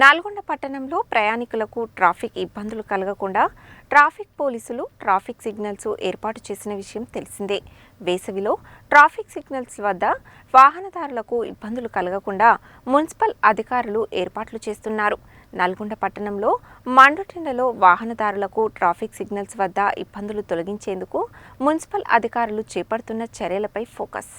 నల్గొండ పట్టణంలో ప్రయాణికులకు ట్రాఫిక్ ఇబ్బందులు కలగకుండా ట్రాఫిక్ పోలీసులు ట్రాఫిక్ సిగ్నల్స్ ఏర్పాటు చేసిన విషయం తెలిసిందే. వేసవిలో ట్రాఫిక్ సిగ్నల్స్ వద్ద వాహనదారులకు ఇబ్బందులు కలగకుండా మున్సిపల్ అధికారులు ఏర్పాట్లు చేస్తున్నారు. నల్గొండ పట్టణంలో మండుటెండలో వాహనదారులకు ట్రాఫిక్ సిగ్నల్స్ వద్ద ఇబ్బందులు తొలగించేందుకు మున్సిపల్ అధికారులు చేపడుతున్న చర్యలపై ఫోకస్.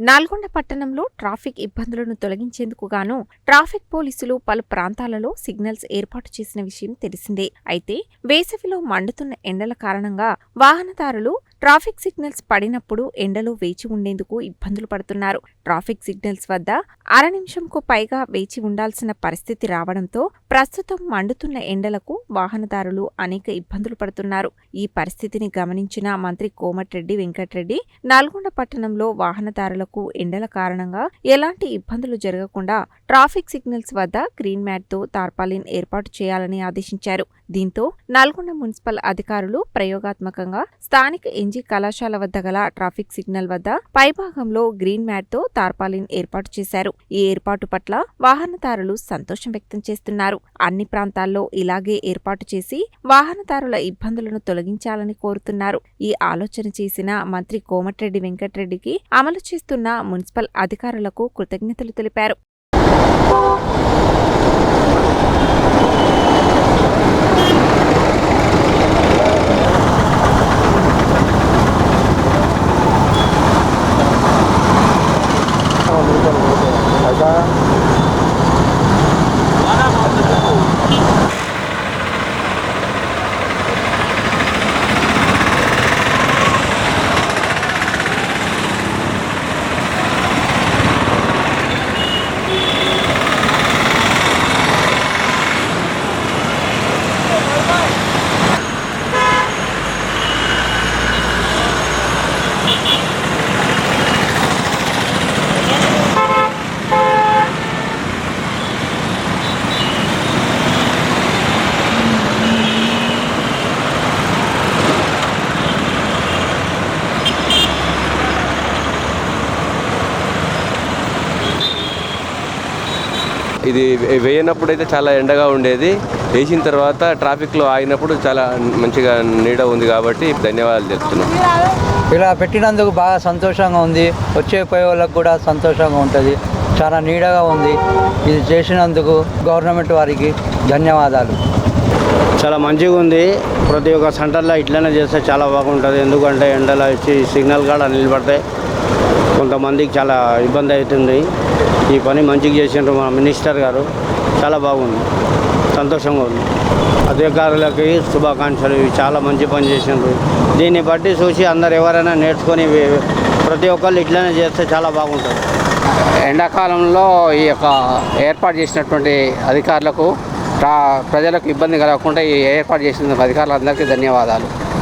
నల్గొండ పట్టణంలో ట్రాఫిక్ ఇబ్బందులను తొలగించేందుకు గాను ట్రాఫిక్ పోలీసులు పలు ప్రాంతాలలో సిగ్నల్స్ ఏర్పాటు చేసిన విషయం తెలిసిందే. అయితే వేసవిలో మండుతున్న ఎండల కారణంగా వాహనదారులు ట్రాఫిక్ సిగ్నల్స్ పడినప్పుడు ఎండలో వేచి ఉండేందుకు ఇబ్బందులు పడుతున్నారు. ట్రాఫిక్ సిగ్నల్స్ వద్ద అర నిమిషంకు పైగా వేచి ఉండాల్సిన పరిస్థితి రావడంతో ప్రస్తుతం మండుతున్న ఎండలకు వాహనదారులు అనేక ఇబ్బందులు పడుతున్నారు. ఈ పరిస్థితిని గమనించిన మంత్రి కోమటిరెడ్డి వెంకటరెడ్డి నల్గొండ పట్టణంలో వాహనదారులకు ఎండల కారణంగా ఎలాంటి ఇబ్బందులు జరగకుండా ట్రాఫిక్ సిగ్నల్స్ వద్ద గ్రీన్ మ్యాట్తో తార్పాలిన్ ఏర్పాటు చేయాలని ఆదేశించారు. దీంతో నల్గొండ మున్సిపల్ అధికారులు ప్రయోగాత్మకంగా స్థానిక ఎన్జీ కళాశాల వద్ద గల ట్రాఫిక్ సిగ్నల్ వద్ద పైభాగంలో గ్రీన్ మ్యాట్తో తార్పాలిన్ ఏర్పాటు చేశారు. ఈ ఏర్పాటు పట్ల వాహనదారులు సంతోషం వ్యక్తం చేస్తున్నారు. అన్ని ప్రాంతాల్లో ఇలాగే ఏర్పాటు చేసి వాహనదారుల ఇబ్బందులను తొలగించాలని కోరుతున్నారు. ఈ ఆలోచన చేసిన మంత్రి కోమటిరెడ్డి వెంకటరెడ్డికి అమలు చేస్తున్న మున్సిపల్ అధికారులకు కృతజ్ఞతలు తెలిపారు. ఇది వేయనప్పుడు అయితే చాలా ఎండగా ఉండేది. వేసిన తర్వాత ట్రాఫిక్లో ఆగినప్పుడు చాలా మంచిగా నీడ ఉంది కాబట్టి ధన్యవాదాలు చెప్తున్నాం ఇలా పెట్టినందుకు బాగా సంతోషంగా ఉంది. వచ్చే పోయే వాళ్ళకు కూడా సంతోషంగా ఉంటుంది. చాలా నీడగా ఉంది. ఇది చేసినందుకు గవర్నమెంట్ వారికి ధన్యవాదాలు. చాలా మంచిగా ఉంది. ప్రతి ఒక్క సెంటర్లో ఇట్లనే చేస్తే చాలా బాగుంటుంది. ఎందుకంటే ఎండలో వచ్చి సిగ్నల్ కాడ నిలబడితే కొంతమందికి చాలా ఇబ్బంది అవుతుంది. ఈ పని మంచిగా చేసిండ్రు మన మినిస్టర్ గారు. చాలా బాగుంది. సంతోషంగా ఉంది. అధికారులకి శుభాకాంక్షలు. ఇవి చాలా మంచి పని చేసిండ్రు. దీన్ని బట్టి చూసి అందరు ఎవరైనా నేర్చుకొని ప్రతి ఒక్కళ్ళు ఇట్లనే చేస్తే చాలా బాగుంటుంది. ఎండాకాలంలో ఈ యొక్క ఏర్పాటు చేసినటువంటి అధికారులకు ప్రజలకు ఇబ్బంది కలగకుండా ఈ ఏర్పాటు చేసిన అధికారులందరికీ ధన్యవాదాలు.